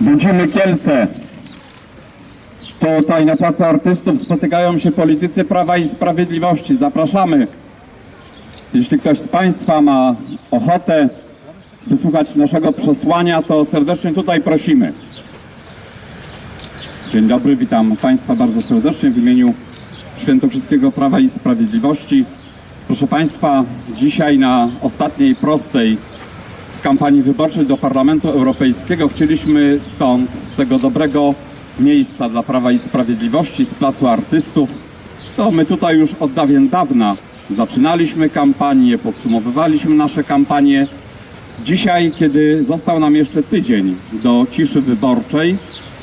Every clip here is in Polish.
Budzimy Kielce. Tutaj na Placu Artystów spotykają się politycy Prawa i Sprawiedliwości. Zapraszamy. Jeśli ktoś z Państwa ma ochotę wysłuchać naszego przesłania, to serdecznie tutaj prosimy. Dzień dobry, witam Państwa bardzo serdecznie w imieniu Świętokrzyskiego Prawa i Sprawiedliwości. Proszę Państwa, dzisiaj na ostatniej prostej kampanii wyborczej do Parlamentu Europejskiego chcieliśmy stąd, z tego dobrego miejsca dla Prawa i Sprawiedliwości, z Placu Artystów, to my tutaj już od dawien dawna zaczynaliśmy kampanię, podsumowywaliśmy nasze kampanie. Dzisiaj, kiedy został nam jeszcze tydzień do ciszy wyborczej,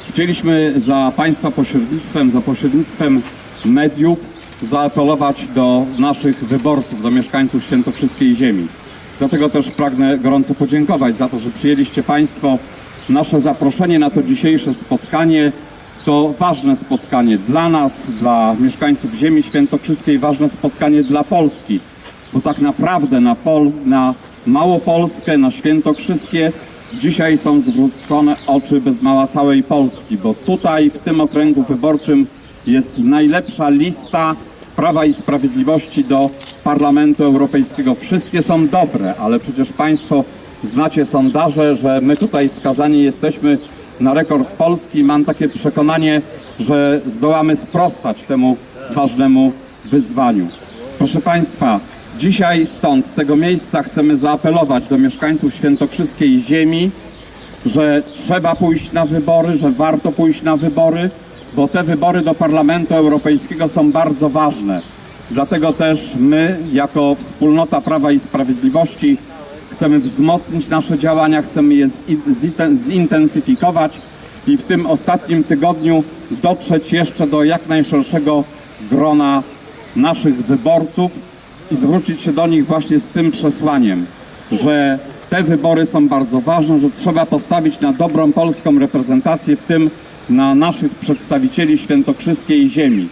chcieliśmy za Państwa pośrednictwem, za pośrednictwem mediów zaapelować do naszych wyborców, do mieszkańców świętokrzyskiej ziemi. Dlatego też pragnę gorąco podziękować za to, że przyjęliście Państwo nasze zaproszenie na to dzisiejsze spotkanie. To ważne spotkanie dla nas, dla mieszkańców ziemi świętokrzyskiej, ważne spotkanie dla Polski, bo tak naprawdę na, Pol- na Małopolskę, na Świętokrzyskie dzisiaj są zwrócone oczy bez mała całej Polski, bo tutaj w tym okręgu wyborczym jest najlepsza lista Prawa i Sprawiedliwości do Parlamentu Europejskiego. Wszystkie są dobre, ale przecież Państwo znacie sondaże, że my tutaj skazani jesteśmy na rekord Polski. Mam takie przekonanie, że zdołamy sprostać temu ważnemu wyzwaniu. Proszę Państwa, dzisiaj stąd, z tego miejsca chcemy zaapelować do mieszkańców świętokrzyskiej ziemi, że trzeba pójść na wybory, że warto pójść na wybory, bo te wybory do Parlamentu Europejskiego są bardzo ważne. Dlatego też my, jako wspólnota Prawa i Sprawiedliwości, chcemy wzmocnić nasze działania, chcemy je zintensyfikować i w tym ostatnim tygodniu dotrzeć jeszcze do jak najszerszego grona naszych wyborców i zwrócić się do nich właśnie z tym przesłaniem, że te wybory są bardzo ważne, że trzeba postawić na dobrą polską reprezentację, w tym na naszych przedstawicieli świętokrzyskiej ziemi.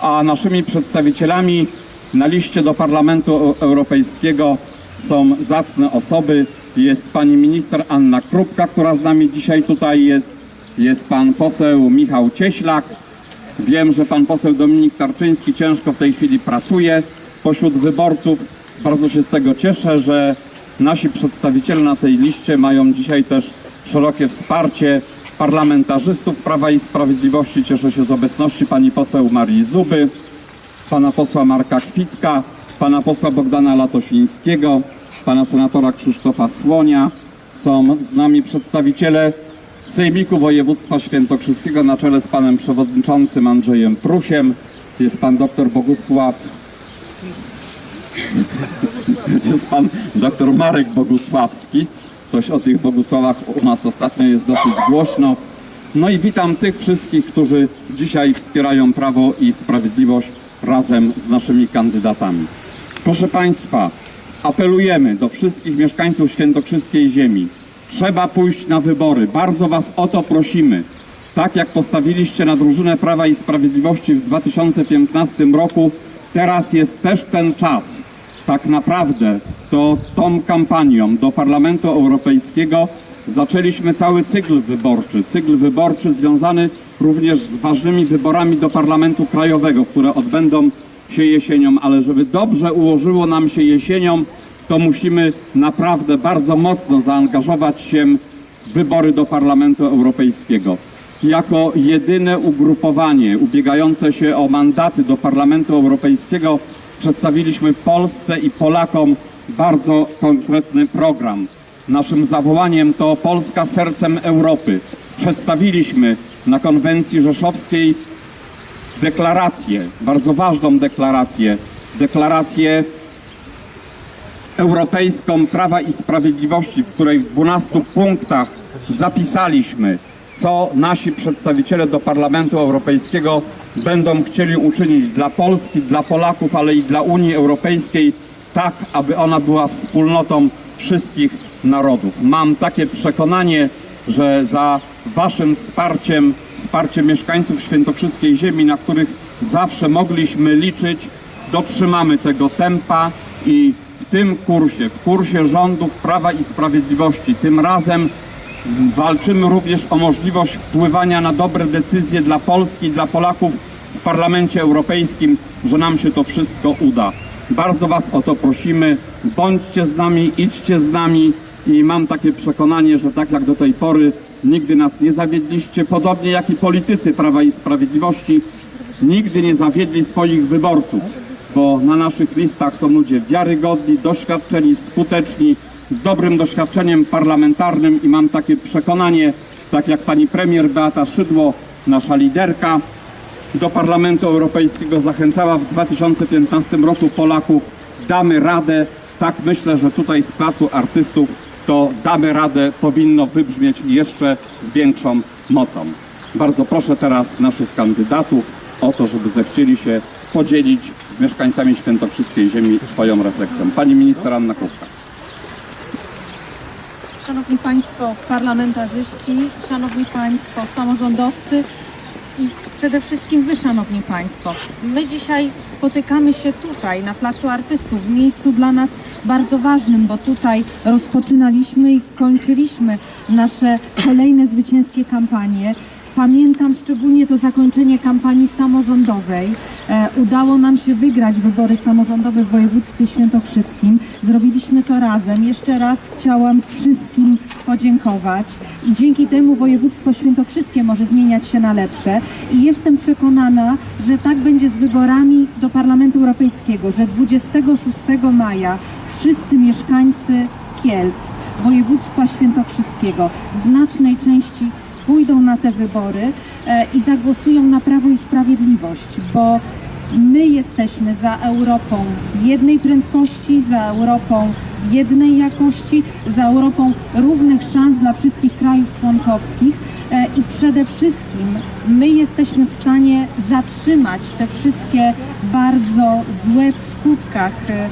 A naszymi przedstawicielami na liście do Parlamentu Eu- Europejskiego są zacne osoby. Jest pani minister Anna Krupka, która z nami dzisiaj tutaj jest. Jest pan poseł Michał Cieślak, Wiem, że pan poseł Dominik Tarczyński ciężko w tej chwili pracuje pośród wyborców. Bardzo się z tego cieszę, że nasi przedstawiciele na tej liście mają dzisiaj też szerokie wsparcie parlamentarzystów Prawa i Sprawiedliwości. Cieszę się z obecności pani poseł Marii Zuby, pana posła Marka Kwitka, pana posła Bogdana Latosińskiego, pana senatora Krzysztofa Słonia. Są z nami przedstawiciele Sejmiku Województwa Świętokrzyskiego na czele z panem przewodniczącym Andrzejem Prusiem. Jest pan doktor Bogusław. Jest pan doktor Marek Bogusławski. Coś o tych Bogusławach u nas ostatnio jest dosyć głośno. No i witam tych wszystkich, którzy dzisiaj wspierają Prawo i Sprawiedliwość razem z naszymi kandydatami. Proszę Państwa, apelujemy do wszystkich mieszkańców świętokrzyskiej ziemi. Trzeba pójść na wybory. Bardzo Was o to prosimy. Tak jak postawiliście na drużynę Prawa i Sprawiedliwości w 2015 roku, teraz jest też ten czas. Tak naprawdę to tą kampanią do Parlamentu Europejskiego zaczęliśmy cały cykl wyborczy. Cykl wyborczy związany również z ważnymi wyborami do Parlamentu Krajowego, które odbędą się jesienią, ale żeby dobrze ułożyło nam się jesienią, to musimy naprawdę bardzo mocno zaangażować się w wybory do Parlamentu Europejskiego. Jako jedyne ugrupowanie ubiegające się o mandaty do Parlamentu Europejskiego przedstawiliśmy Polsce i Polakom bardzo konkretny program. Naszym zawołaniem to Polska sercem Europy. Przedstawiliśmy na konwencji rzeszowskiej deklarację, bardzo ważną deklarację, deklarację Europejską Prawa i Sprawiedliwości, w której w 12 punktach zapisaliśmy, co nasi przedstawiciele do Parlamentu Europejskiego będą chcieli uczynić dla Polski, dla Polaków, ale i dla Unii Europejskiej, tak aby ona była wspólnotą wszystkich narodów. Mam takie przekonanie, że za Waszym wsparciem, wsparciem mieszkańców świętokrzyskiej ziemi, na których zawsze mogliśmy liczyć, dotrzymamy tego tempa i w tym kursie, w kursie rządów Prawa i Sprawiedliwości, tym razem Walczymy również o możliwość wpływania na dobre decyzje dla Polski dla Polaków w Parlamencie Europejskim, że nam się to wszystko uda. Bardzo Was o to prosimy. Bądźcie z nami, idźcie z nami i mam takie przekonanie, że tak jak do tej pory nigdy nas nie zawiedliście, podobnie jak i politycy Prawa i Sprawiedliwości nigdy nie zawiedli swoich wyborców, bo na naszych listach są ludzie wiarygodni, doświadczeni, skuteczni, z dobrym doświadczeniem parlamentarnym i mam takie przekonanie, tak jak pani premier Beata Szydło, nasza liderka, do Parlamentu Europejskiego zachęcała w 2015 roku Polaków, damy radę. Tak myślę, że tutaj z Placu Artystów to damy radę powinno wybrzmieć jeszcze z większą mocą. Bardzo proszę teraz naszych kandydatów o to, żeby zechcieli się podzielić z mieszkańcami Świętokrzyskiej Ziemi swoją refleksją. Pani minister Anna Krupka. Szanowni Państwo parlamentarzyści, Szanowni Państwo samorządowcy i przede wszystkim Wy, Szanowni Państwo. My dzisiaj spotykamy się tutaj na Placu Artystów, w miejscu dla nas bardzo ważnym, bo tutaj rozpoczynaliśmy i kończyliśmy nasze kolejne zwycięskie kampanie. Pamiętam szczególnie to zakończenie kampanii samorządowej. E, udało nam się wygrać wybory samorządowe w województwie świętokrzyskim. Zrobiliśmy to razem. Jeszcze raz chciałam wszystkim podziękować i dzięki temu województwo świętokrzyskie może zmieniać się na lepsze i jestem przekonana, że tak będzie z wyborami do Parlamentu Europejskiego, że 26 maja wszyscy mieszkańcy Kielc, województwa świętokrzyskiego w znacznej części pójdą na te wybory e, i zagłosują na Prawo i Sprawiedliwość, bo my jesteśmy za Europą jednej prędkości, za Europą jednej jakości, za Europą równych szans dla wszystkich krajów członkowskich e, i przede wszystkim my jesteśmy w stanie zatrzymać te wszystkie bardzo złe w skutkach e,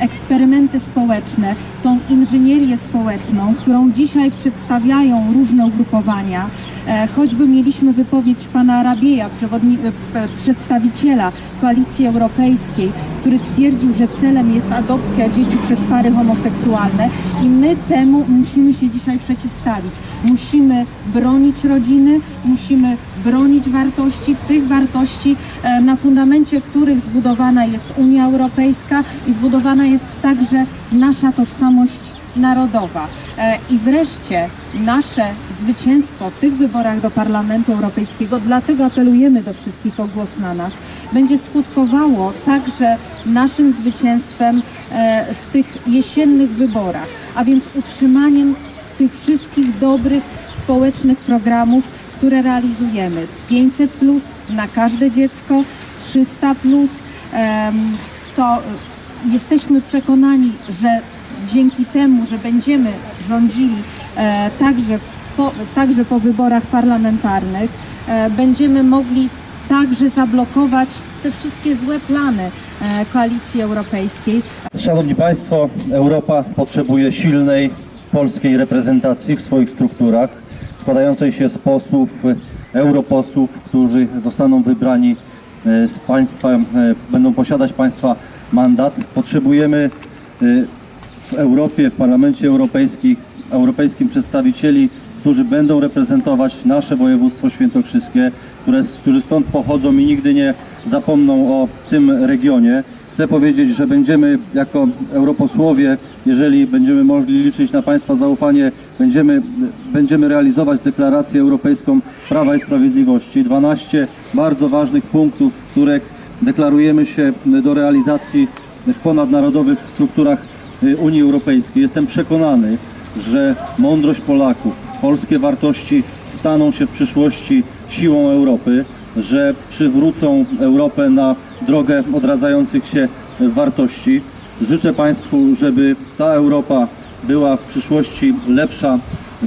eksperymenty społeczne, tą inżynierię społeczną, którą dzisiaj przedstawiają różne ugrupowania. E, Choćby mieliśmy wypowiedź pana przewodni- e, przedstawiciela Koalicji Europejskiej, który twierdził, że celem jest adopcja dzieci przez pary homoseksualne i my temu musimy się dzisiaj przeciwstawić. Musimy bronić rodziny, musimy bronić wartości, tych wartości, e, na fundamencie których zbudowana jest Unia Europejska i zbudowana jest także nasza tożsamość narodowa. I wreszcie nasze zwycięstwo w tych wyborach do Parlamentu Europejskiego, dlatego apelujemy do wszystkich o głos na nas, będzie skutkowało także naszym zwycięstwem e, w tych jesiennych wyborach, a więc utrzymaniem tych wszystkich dobrych społecznych programów, które realizujemy. 500 plus na każde dziecko, 300 plus. To jesteśmy przekonani, że dzięki temu, że będziemy rządzili także, po, także po wyborach parlamentarnych, e, będziemy mogli także zablokować te wszystkie złe plany e, Koalicji Europejskiej, Szanowni Państwo, Europa potrzebuje silnej polskiej reprezentacji w swoich strukturach, składającej się z posłów, e, europosłów, którzy zostaną wybrani e, z państwa, e, będą posiadać państwa mandat. Potrzebujemy e, w Europie, w Parlamencie Europejskim, europejskim przedstawicieli, którzy będą reprezentować nasze województwo świętokrzyskie, które, którzy stąd pochodzą i nigdy nie zapomną o tym regionie. Chcę powiedzieć, że będziemy jako europosłowie, jeżeli będziemy mogli liczyć na Państwa zaufanie, będziemy, będziemy realizować deklarację europejską Prawa i Sprawiedliwości. 12 bardzo ważnych punktów, w których deklarujemy się do realizacji w ponadnarodowych strukturach y, Unii Europejskiej. Jestem przekonany, że mądrość Polaków, polskie wartości staną się w przyszłości siłą Europy, że przywrócą Europę na drogę odradzających się wartości. Życzę Państwu, żeby ta Europa była w przyszłości lepsza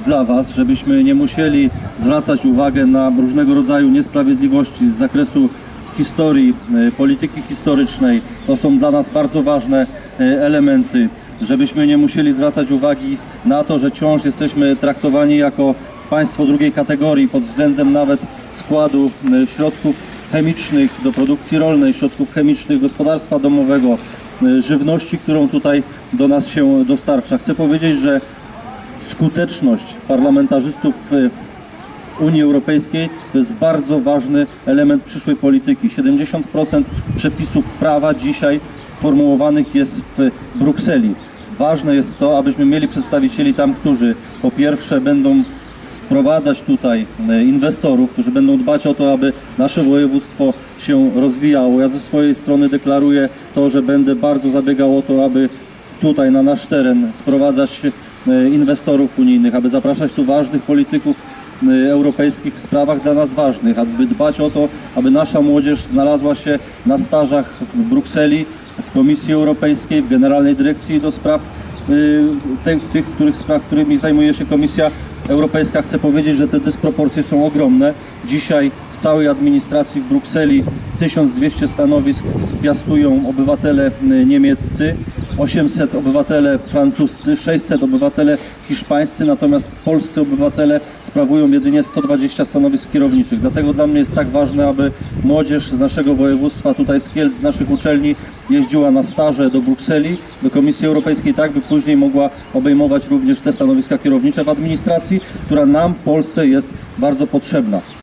dla Was, żebyśmy nie musieli zwracać uwagę na różnego rodzaju niesprawiedliwości z zakresu historii, e, polityki historycznej. To są dla nas bardzo ważne e, elementy, żebyśmy nie musieli zwracać uwagi na to, że wciąż jesteśmy traktowani jako państwo drugiej kategorii pod względem nawet składu e, środków chemicznych do produkcji rolnej, środków chemicznych gospodarstwa domowego, e, żywności, którą tutaj do nas się dostarcza. Chcę powiedzieć, że skuteczność parlamentarzystów w Unii Europejskiej to jest bardzo ważny element przyszłej polityki. 70% przepisów prawa dzisiaj formułowanych jest w Brukseli. Ważne jest to, abyśmy mieli przedstawicieli tam, którzy po pierwsze będą sprowadzać tutaj e, inwestorów, którzy będą dbać o to, aby nasze województwo się rozwijało. Ja ze swojej strony deklaruję to, że będę bardzo zabiegał o to, aby tutaj na nasz teren sprowadzać e, inwestorów unijnych, aby zapraszać tu ważnych polityków e, europejskich w sprawach dla nas ważnych, aby dbać o to, aby nasza młodzież znalazła się na stażach w Brukseli, w Komisji Europejskiej, w Generalnej Dyrekcji do Spraw y, tych, tych których spraw, którymi zajmuje się Komisja Europejska. Chcę powiedzieć, że te dysproporcje są ogromne. Dzisiaj w całej administracji w Brukseli 1200 stanowisk piastują obywatele y, niemieccy, 800 obywatele francuscy, 600 obywatele hiszpańscy, natomiast polscy obywatele sprawują jedynie 120 stanowisk kierowniczych. Dlatego dla mnie jest tak ważne, aby młodzież z naszego województwa, tutaj z Kielc, z naszych uczelni jeździła na staże do Brukseli, do Komisji Europejskiej, tak by później mogła obejmować również te stanowiska kierownicze w administracji, która nam, Polsce jest bardzo potrzebna.